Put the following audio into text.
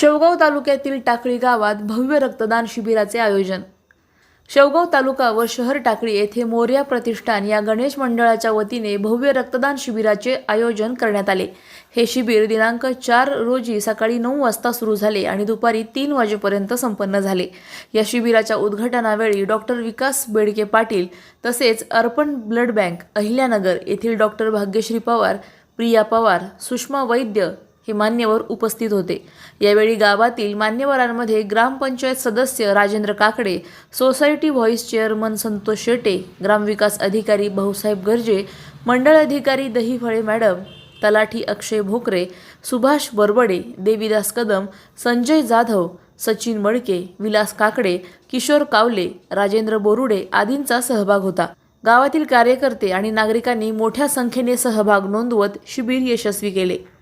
शेवगाव तालुक्यातील टाकळी गावात भव्य रक्तदान शिबिराचे आयोजन. शेवगाव तालुका व शहर टाकळी येथे मोर्या प्रतिष्ठान या गणेश मंडळाच्या वतीने भव्य रक्तदान शिबिराचे आयोजन करण्यात आले. हे शिबिर दिनांक चार रोजी सकाळी नऊ वाजता सुरू झाले आणि दुपारी तीन वाजेपर्यंत संपन्न झाले. या शिबिराच्या उद्घाटनावेळी डॉक्टर विकास बेडके पाटील तसेच अर्पण ब्लड बँक अहिल्यानगर येथील डॉक्टर भाग्यश्री पवार प्रिया पवार सुषमा वैद्य हे मान्यवर उपस्थित होते. यावेळी गावातील मान्यवरांमध्ये ग्रामपंचायत सदस्य Rajendra Kakade society vice chairman Santosh Shete ग्रामविकास अधिकारी भाऊसाहेब गर्जे मंडळ अधिकारी दहीफळे मॅडम तलाठी अक्षय भोकरे सुभाष बरबडे देवीदास कदम संजय जाधव सचिन मडके विलास काकडे किशोर कावले राजेंद्र बोरुडे आदींचा सहभाग होता. गावातील कार्यकर्ते आणि नागरिकांनी मोठ्या संख्येने सहभाग नोंदवत शिबिर यशस्वी केले.